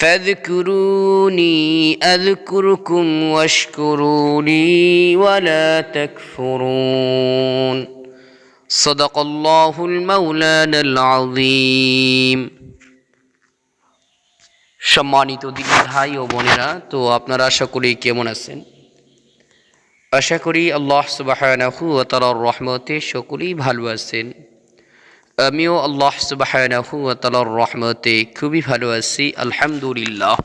فاذكروني أذكركم واشكروا لي ولا تكفرون صدق الله المولانا العظيم সম্মানিত দিদি ভাই ও বোনেরা তো আপনারা আশা করি কেমন আছেন আশা করি আল্লাহ সুবাহানাহু ও তালার রহমতে সকলেই ভালো আছেন আমিও আল্লাহ তালার রহমতে খুবই ভালো আছি, আলহামদুলিল্লাহ।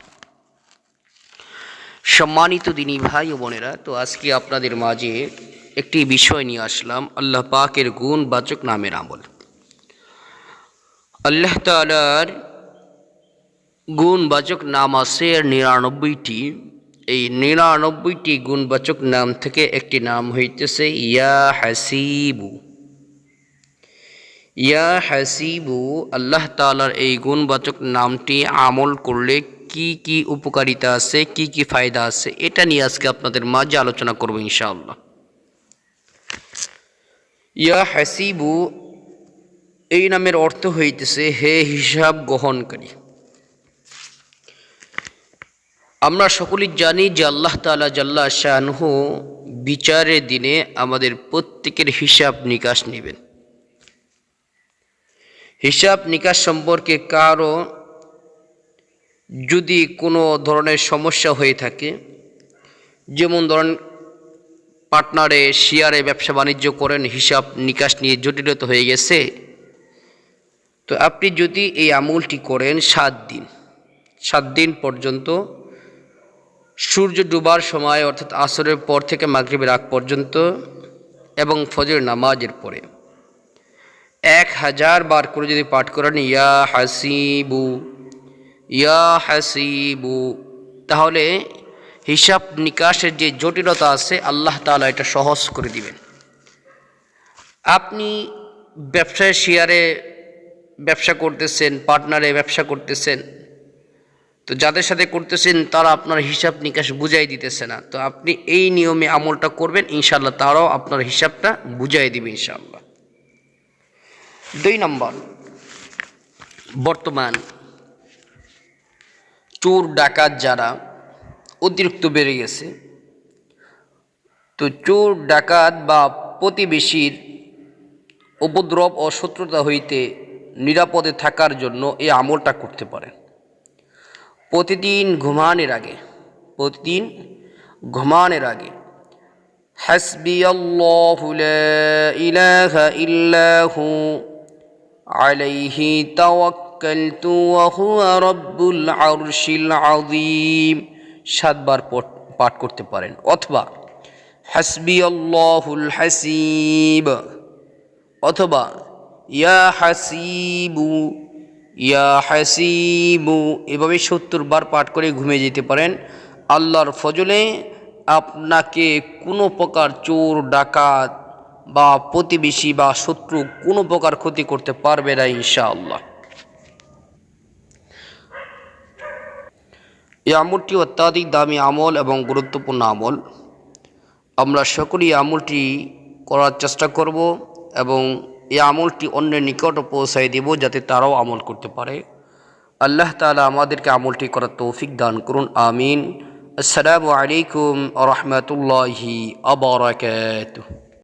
সম্মানিত দিনী ভাই ও বোনেরা, তো আজকে আপনাদের মাঝে একটি বিষয় নিয়ে আসলাম, আল্লাহ পাকের গুণ বাচক নামের আমল। আল্লাহ তালার গুণবাচক নাম আছে নিরানব্বইটি। এই নিরানব্বইটি গুণবাচক নাম থেকে একটি নাম হইতেছে ইয়া হাসিবু। ইয়া হাসিবু, আল্লাহ তালার এই গুণবাচক নামটি আমল করলে কি কি উপকারিতা আছে, কি কি ফায়দা আছে, এটা নিয়ে আজকে আপনাদের মাঝে আলোচনা করব ইনশাআল্লাহ। ইয়া হাসিবু, এই নামের অর্থ হইতেছে হে হিসাব গ্রহণকারী। আমরা সকলেই জানি যে আল্লাহ তালা জাল্লা শাহনহ বিচারের দিনে আমাদের প্রত্যেকের হিসাব নিকাশ নেবেন। হিসাব নিকাশ সম্পর্কে কারও যদি কোনো ধরনের সমস্যা হয়ে থাকে, যেমন ধরেন পার্টনারে শেয়ারে ব্যবসা বাণিজ্য করেন, হিসাব নিকাশ নিয়ে জটিলতা হয়ে গেছে, তো আপনি যদি এই আমলটি করেন সাত দিন সাত দিন পর্যন্ত সূর্য ডুবার সময়, অর্থাৎ আসরের পর থেকে মাগরিবের আগ পর্যন্ত এবং ফজর নামাজের পরে। এক হাজার বার করে যদি পাঠ করেন, ইয়া হাসিবু ইয়া হাসিবু। তাহলে হিসাব নিকাশের যে জটিলতা আছে, আল্লাহ তালা এটা সহজ করে দিবেন। আপনি ব্যবসায় শেয়ারে ব্যবসা করতেছেন, পার্টনারে ব্যবসা করতেছেন, তো যাদের সাথে করতেছেন, তারা আপনার হিসাব নিকাশ বুঝাই দিতেছে না। তো আপনি এই নিয়মে আমলটা করবেন ইনশাল্লাহ তারাও আপনার হিসাবটা বুঝাই দিবে ইনশাল্লাহ দুই নম্বর। বর্তমান চোর, ডাকাত যারা অতিরিক্ত বেড়ে গেছে, তো চোর, ডাকাত বা প্রতিবেশীর উপদ্রব ও শত্রুতা হইতে নিরাপদে থাকার জন্য এই আমলটা করতে পারেন। প্রতিদিন ঘুমানের আগে, প্রতিদিন ঘুমানোর আগে হাসবি আল্লাহ ইলাহা ইল্লাহু তাওয়াক্কালতু ওয়া হুয়া রাব্বুল আরশিল আযীম। সাতবার পাঠ করতে পারেন। অথবা হাসবি আল্লাহুল হাসিব। অথবা ইয়া হাসিবু ইয়া হাসিবু। এভাবে সত্তর বার পাঠ করে ঘুমিয়ে যেতে পারেন। আল্লাহর ফজলে আপনাকে কোনো প্রকার চোর, ডাকাত বা প্রতিবেশী বা শত্রু কোনো প্রকার ক্ষতি করতে পারবে না, ইনশাআল্লাহ। এই আমলটি অত্যাধিক দামি আমল এবং গুরুত্বপূর্ণ আমল। আমরা সকলেই আমলটি করার চেষ্টা করব এবং এই আমলটি অন্যের নিকট পৌঁছাই দেব যাতে তারাও আমল করতে পারে। আল্লাহ তালা আমাদেরকে আমলটি করার তৌফিক দান করুন, আমিন। আসসালামু আলাইকুম রহমতুল্লাহি আবরাকাতুহ